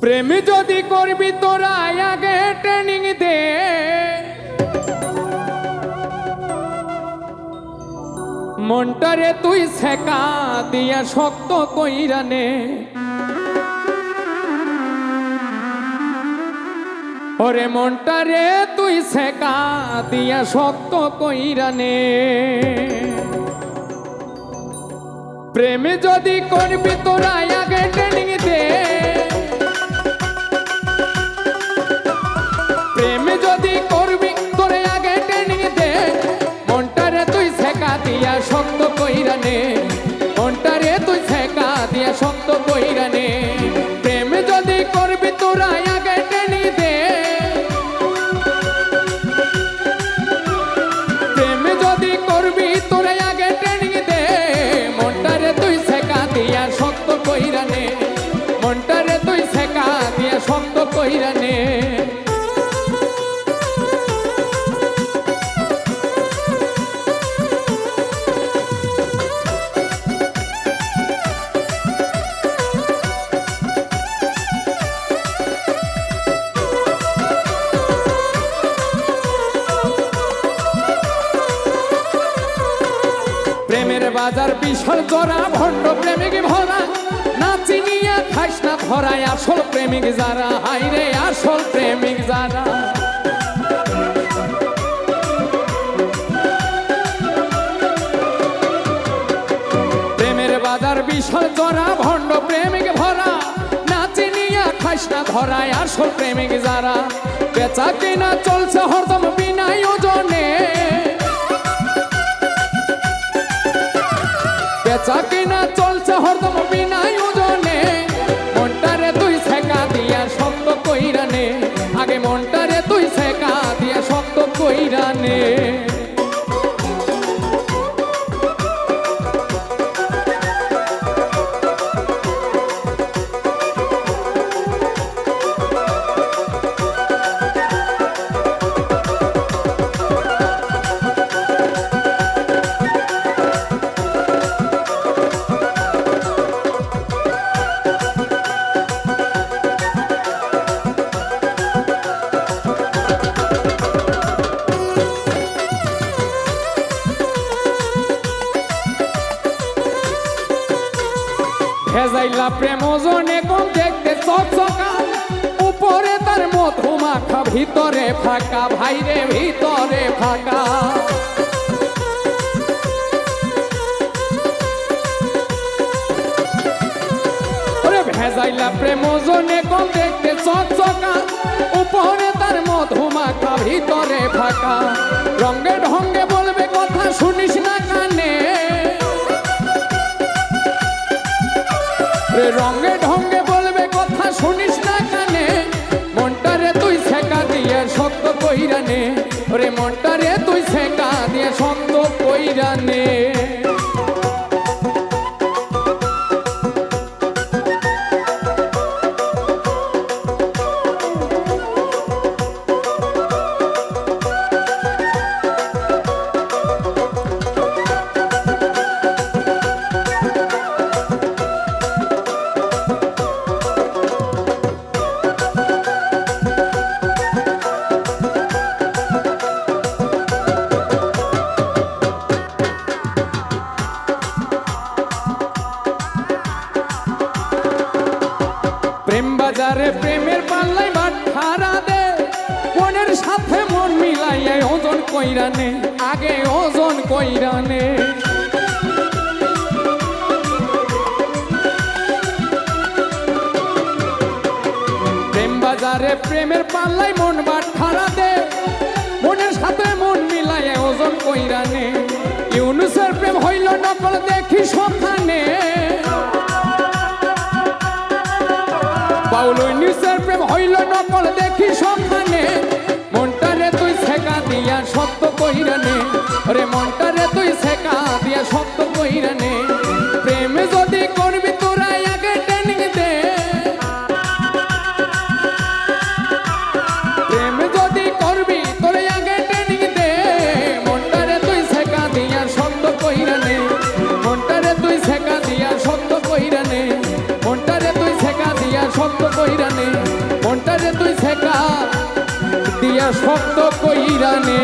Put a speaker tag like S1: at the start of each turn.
S1: প্রেম যদি করবি তোরা আগে ট্রেনিং দে। মনটারে তুই শেখা দিয়া শক্ত কইরানে ওরে মনটারে তুই শেখা দিয়া শক্ত কইরানে প্রেমে যদি করবি তোরা শক্ত কইরানে প্রেমের বাজার বিশাল জরা ভণ্ড প্রেমিক ভরা। নাচি নিয়ে খাইস না আসল প্রেমিক যারা। হাইরে আসল প্রেমিক যারা। প্রেমের বাজার বিশাল জরা, ভণ্ড প্রেমিক ভরা। নাচি নিয়ে খাইস না ধরায় আসল প্রেমিক যারা। বেচা কিনা চলছে হরদম বিনা ওজনে। বেচা প্রেম ওজনে কম দেখতে চকচকা উপরে তার মধু মাখা ভিতরে ফাঁকা। ভাইরে, ভিতরে ফাঁকা। ভেজাইলা প্রেম ওজনে কম দেখতে চকচকা উপরে তার মধু মাখা ভিতরে ফাঁকা। রে রঙ্গে ঢঙ্গে বলবে, কথা শুনিস না কানে। মনটারে তুই শেখা দিয়ে শক্ত কইরানে রে মনটারে তুই শেখা দিয়ে বাজারে প্রেমের পাল্লাই বাট দে, মনের সাথে মন মিলাইয়া ওজন কইরানে আগে ওজন কইরানে প্রেম বাজারে প্রেমের পাল্লাই মন বাট দে, মনের সাথে মন মিলাইয়া ওজন কইরানে ইউনুসের প্রেম হইল নকল দেখি সখানে বাউল নিসের প্রেম হইল নকল, দেখি সম্মানে মনটারে তুই শেখা দিয়া সত্য কইরানে রে মনটারে তুই শেখা দিয়া সত্য কইরানে শব্দ কইরানে